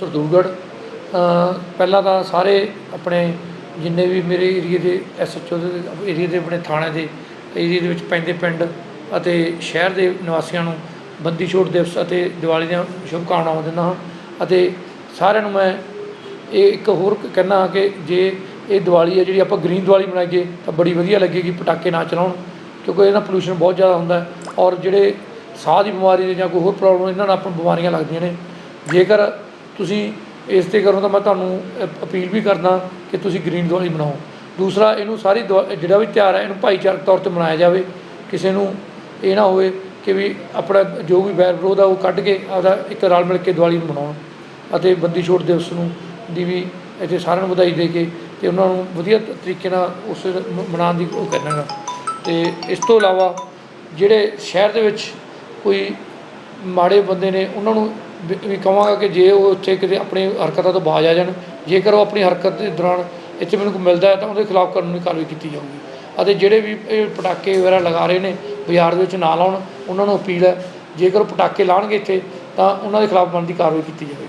ਸਰਦੂਲਗੜ੍ਹ ਪਹਿਲਾਂ ਤਾਂ ਸਾਰੇ ਆਪਣੇ ਜਿੰਨੇ ਵੀ ਮੇਰੇ ਏਰੀਏ ਦੇ ਐਸਐਚਓ ਦੇ ਏਰੀਏ ਦੇ ਆਪਣੇ ਥਾਣੇ ਦੇ ਏਰੀਏ ਦੇ ਵਿੱਚ ਪੈਂਦੇ ਪਿੰਡ ਅਤੇ ਸ਼ਹਿਰ ਦੇ ਨਿਵਾਸੀਆਂ ਨੂੰ ਬੰਦੀ ਛੋੜ ਦਿਵਸ ਅਤੇ ਦੀਵਾਲੀ ਦੀਆਂ ਸ਼ੁਭਕਾਮਨਾਵਾਂ ਦਿੰਦਾ ਹਾਂ ਅਤੇ ਸਾਰਿਆਂ ਨੂੰ ਮੈਂ ਇਹ ਇੱਕ ਹੋਰ ਕਹਿਣਾ ਹਾਂ ਕਿ ਜੇ ਇਹ ਦੀਵਾਲੀ ਹੈ, ਜਿਹੜੀ ਆਪਾਂ ਗ੍ਰੀਨ ਦੀਵਾਲੀ ਮਨਾਈਏ ਤਾਂ ਬੜੀ ਵਧੀਆ ਲੱਗੇਗੀ ਪਟਾਕੇ ਨਾ ਚਲਾਉਣ ਕਿਉਂਕਿ ਇਹਦਾ ਪੋਲੂਸ਼ਨ ਬਹੁਤ ਜ਼ਿਆਦਾ ਹੁੰਦਾ ਔਰ ਜਿਹੜੇ ਸਾਹ ਦੀ ਬਿਮਾਰੀ ਨੇ ਜਾਂ ਕੋਈ ਹੋਰ ਪ੍ਰੋਬਲਮ ਇਹਨਾਂ ਨਾਲ ਆਪਾਂ ਬਿਮਾਰੀਆਂ ਲੱਗਦੀਆਂ ਨੇ। ਜੇਕਰ ਤੁਸੀਂ ਇਸ ਤੇ ਕਰੋ ਤਾਂ ਮੈਂ ਤੁਹਾਨੂੰ ਅ- ਅਪੀਲ ਵੀ ਕਰਦਾ ਕਿ ਤੁਸੀਂ ਗ੍ਰੀਨ ਦੀਵਾਲੀ ਮਨਾਓ। ਦੂਸਰਾ, ਇਹਨੂੰ ਸਾਰੀ ਦੀਵਾ- ਜਿਹੜਾ ਵੀ ਤਿਉਹਾਰ ਹੈ, ਇਹਨੂੰ ਭਾਈਚਾਰਕ ਤੌਰ ਤੇ ਮਨਾਇਆ ਜਾਵੇ। ਕਿਸੇ ਨੂੰ ਇਹ ਨਾ ਹੋਵੇ ਕਿ ਵੀ ਆਪਣਾ ਜੋ ਵੀ ਵੈਰ ਵਿਰੋਧ ਆ ਉਹ ਕੱਢ ਕੇ ਆਪਦਾ ਇੱਕ ਰਲ ਮਿਲ ਕੇ ਦੀਵਾਲੀ ਨੂੰ ਮਨਾਉਣ ਅਤੇ ਬੰਦੀ ਛੋੜ ਦਿਵਸ ਨੂੰ ਦੀ ਵੀ ਇੱਥੇ ਸਾਰਿਆਂ ਨੂੰ ਵਧਾਈ ਦੇ ਕੇ ਤੇ ਉਹਨਾਂ ਨੂੰ ਵਧੀਆ ਤਰੀਕੇ ਨਾਲ ਉਸ ਮਨਾਉਣ ਦੀ ਉਹ ਕਰਨਾਗਾ ਤੇ ਇਸ ਤੋਂ ਇਲਾਵਾ ਜਿਹੜੇ ਸ਼ਹਿਰ ਦੇ ਵਿੱਚ ਕੋਈ ਮਾੜੇ ਬੰਦੇ ਨੇ, ਉਹਨਾਂ ਨੂੰ ਵੀ ਵੀ ਕਹਾਂਗਾ ਕਿ ਜੇ ਉਹ ਉੱਥੇ ਕਿਤੇ ਆਪਣੀ ਹਰਕਤਾਂ ਤੋਂ ਬਾਜ਼ ਆ ਜਾਣ ਜੇਕਰ ਉਹ ਆਪਣੀ ਹਰਕਤ ਦੇ ਦੌਰਾਨ ਇੱਥੇ ਮੈਨੂੰ ਕੋਈ ਮਿਲਦਾ ਹੈ ਤਾਂ ਉਹਦੇ ਖਿਲਾਫ ਕਾਨੂੰਨੀ ਕਾਰਵਾਈ ਕੀਤੀ ਜਾਊਗੀ। ਅਤੇ ਜਿਹੜੇ ਵੀ ਇਹ ਪਟਾਕੇ ਵਗੈਰਾ ਲਗਾ ਰਹੇ ਨੇ, ਬਾਜ਼ਾਰ ਦੇ ਵਿੱਚ ਨਾ ਲਾਉਣ, ਉਹਨਾਂ ਨੂੰ ਅਪੀਲ ਹੈ, ਜੇਕਰ ਉਹ ਪਟਾਕੇ ਲਾਉਣਗੇ ਇੱਥੇ ਤਾਂ ਉਹਨਾਂ ਦੇ ਖਿਲਾਫ ਬਣਦੀ ਕਾਰਵਾਈ ਕੀਤੀ ਜਾਵੇਗੀ।